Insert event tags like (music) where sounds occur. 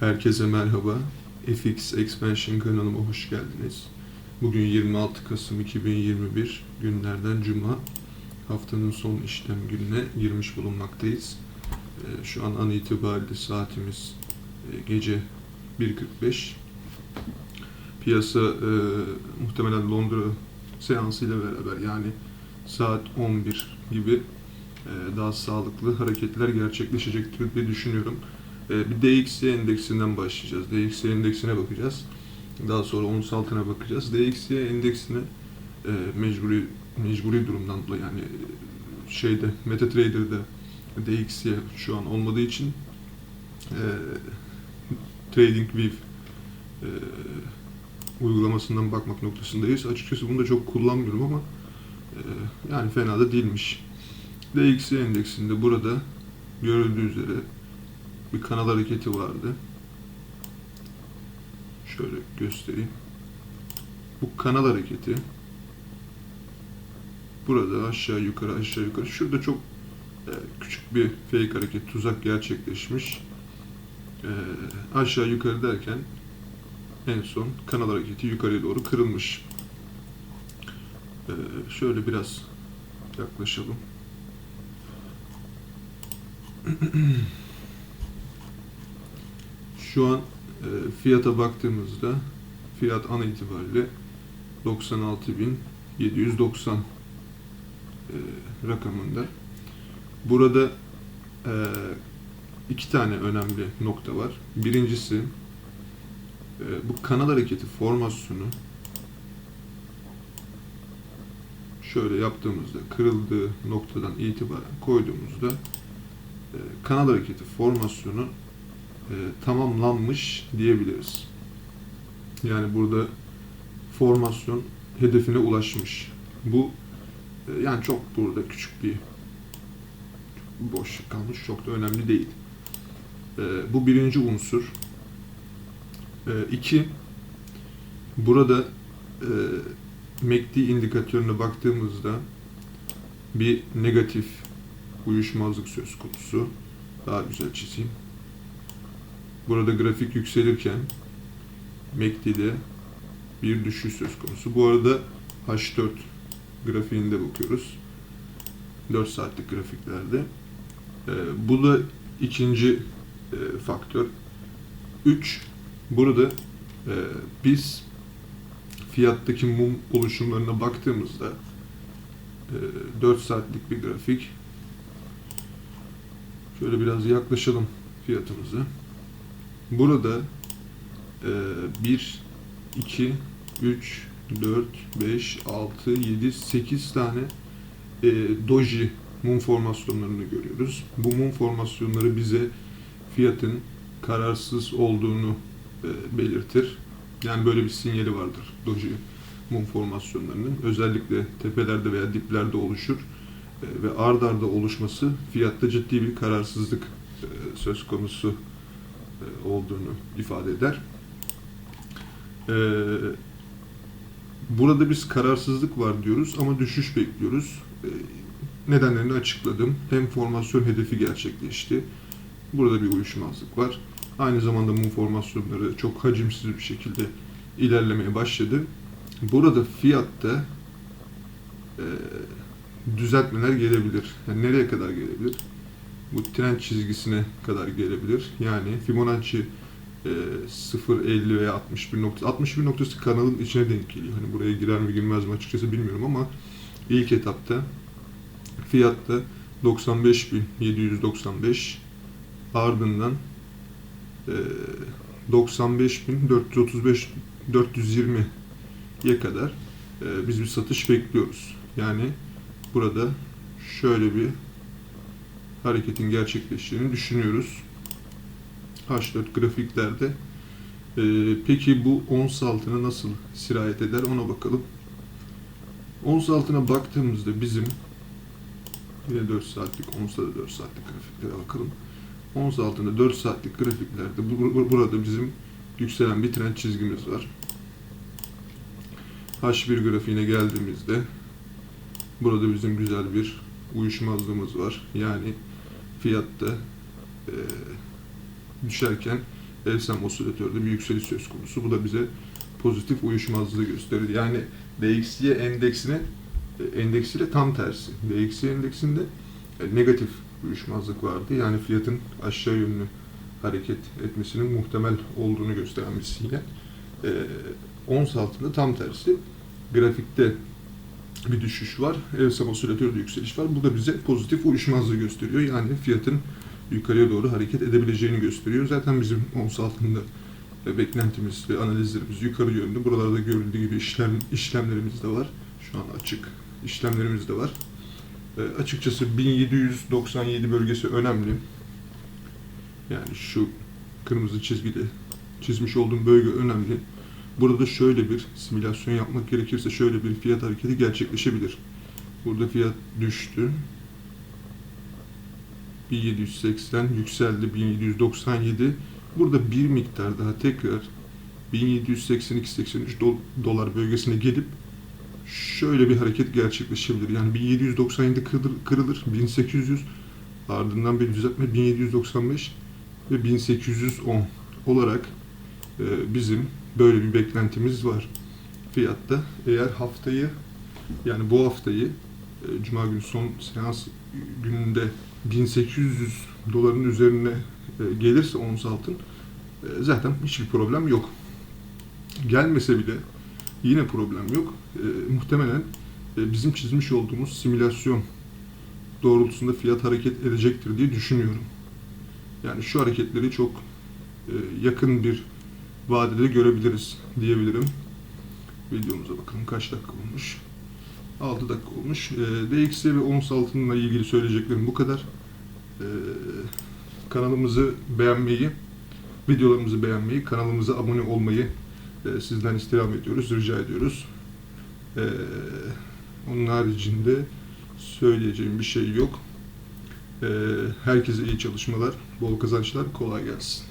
Herkese merhaba. FX Expansion kanalıma hoş geldiniz. Bugün 26 Kasım 2021 günlerden Cuma. Haftanın son işlem gününe girmiş bulunmaktayız. Ee, Şu an an itibariyle saatimiz e, gece 1.45. Piyasa e, muhtemelen Londra seansıyla beraber yani saat 11 gibi e, daha sağlıklı hareketler gerçekleşecektir diye düşünüyorum. E, bir DXY endeksinden başlayacağız. DXY endeksine bakacağız. Daha sonra ons altına bakacağız. DXY endeksine e, mecburi mecburi durumdan dolayı yani e, şeyde MetaTrader'da DXY şu an olmadığı için e, TradingView e, uygulamasından bakmak noktasındayız. Açıkçası bunu da çok kullanmıyorum ama e, yani fena da değilmiş. DXY endeksinde burada görüldüğü üzere bir kanal hareketi vardı. Şöyle göstereyim. Bu kanal hareketi burada aşağı yukarı aşağı yukarı şurada çok e, küçük bir fake hareket tuzak gerçekleşmiş. E, aşağı yukarı derken en son kanal hareketi yukarıya doğru kırılmış. E, şöyle biraz yaklaşalım. (clears throat) Şu an e, fiyata baktığımızda fiyat an itibariyle 96.790 e, rakamında. Burada e, iki tane önemli nokta var. Birincisi e, bu kanal hareketi formasyonu şöyle yaptığımızda kırıldığı noktadan itibaren koyduğumuzda e, kanal hareketi formasyonu e, tamamlanmış diyebiliriz. Yani burada formasyon hedefine ulaşmış. Bu e, yani çok burada küçük bir boşluk kalmış. Çok da önemli değil. E, bu birinci unsur. E, iki, burada e, MACD indikatörüne baktığımızda bir negatif uyuşmazlık söz konusu. Daha güzel çizeyim. Burada grafik yükselirken MACD'de bir düşüş söz konusu. Bu arada H4 grafiğinde bakıyoruz. 4 saatlik grafiklerde. Ee, bu da ikinci e, faktör. 3. Burada e, biz fiyattaki mum oluşumlarına baktığımızda e, 4 saatlik bir grafik. Şöyle biraz yaklaşalım fiyatımıza. Burada e, 1, 2, 3, 4, 5, 6, 7, 8 tane e, doji mum formasyonlarını görüyoruz. Bu mum formasyonları bize fiyatın kararsız olduğunu e, belirtir. Yani böyle bir sinyali vardır doji mum formasyonlarının. Özellikle tepelerde veya diplerde oluşur e, ve ard arda oluşması fiyatta ciddi bir kararsızlık e, söz konusu olduğunu ifade eder. E, Burada biz kararsızlık var diyoruz ama düşüş bekliyoruz. E, Nedenlerini açıkladım. Hem formasyon hedefi gerçekleşti. Burada bir uyuşmazlık var. Aynı zamanda mum formasyonları çok hacimsiz bir şekilde ilerlemeye başladı. Burada fiyatta e, düzeltmeler gelebilir. Yani nereye kadar gelebilir? Bu trend çizgisine kadar gelebilir. Yani Fibonacci e, 0.50 veya 61 noktası. 61 noktası kanalın içine denk geliyor. Hani buraya girer mi girmez mi açıkçası bilmiyorum ama ilk etapta fiyatta 95.795 ardından e, 95.435 420'ye kadar e, biz bir satış bekliyoruz. Yani burada şöyle bir hareketin gerçekleştiğini düşünüyoruz. H4 grafiklerde. Ee, peki bu ons altına nasıl sirayet eder ona bakalım. Ons altına baktığımızda bizim yine 4 saatlik, onsa da 4 saatlik grafiklere bakalım. Ons altında 4 saatlik grafiklerde bu- bu- burada bizim yükselen bir trend çizgimiz var. H1 grafiğine geldiğimizde burada bizim güzel bir uyuşmazlığımız var. Yani fiyatta e, düşerken Evsem osilatörde bir yükseliş söz konusu. Bu da bize pozitif uyuşmazlığı gösterir. Yani DXY endeksine e, endeksiyle tam tersi. DXY endeksinde e, negatif uyuşmazlık vardı. Yani fiyatın aşağı yönlü hareket etmesinin muhtemel olduğunu gösteren bir sinyal. E, ons altında tam tersi. Grafikte bir düşüş var. Evsem osilatörde yükseliş var. Bu da bize pozitif uyuşmazlığı gösteriyor. Yani fiyatın yukarıya doğru hareket edebileceğini gösteriyor. Zaten bizim ons altında beklentimiz ve analizlerimiz yukarı yönlü. Buralarda görüldüğü gibi işlem işlemlerimiz de var. Şu an açık işlemlerimiz de var. E, açıkçası 1797 bölgesi önemli. Yani şu kırmızı çizgide çizmiş olduğum bölge önemli. Burada şöyle bir simülasyon yapmak gerekirse şöyle bir fiyat hareketi gerçekleşebilir. Burada fiyat düştü. 1780 yükseldi 1797. Burada bir miktar daha tekrar 1782-83 do- dolar bölgesine gelip şöyle bir hareket gerçekleşebilir. Yani 1797 kırılır, kırılır 1800 ardından bir düzeltme 1795 ve 1810 olarak bizim böyle bir beklentimiz var fiyatta. Eğer haftayı yani bu haftayı e, Cuma günü son seans gününde 1800 doların üzerine e, gelirse ons altın e, zaten hiçbir problem yok. Gelmese bile yine problem yok. Muhtemelen bizim çizmiş olduğumuz simülasyon doğrultusunda fiyat hareket edecektir diye düşünüyorum. Yani şu hareketleri çok yakın bir vadede görebiliriz diyebilirim. Videomuza bakalım kaç dakika olmuş. 6 dakika olmuş. E, ve ons altınla ilgili söyleyeceklerim bu kadar. E, kanalımızı beğenmeyi, videolarımızı beğenmeyi, kanalımıza abone olmayı e, sizden istirham ediyoruz, rica ediyoruz. E, onun haricinde söyleyeceğim bir şey yok. Herkese iyi çalışmalar, bol kazançlar, kolay gelsin.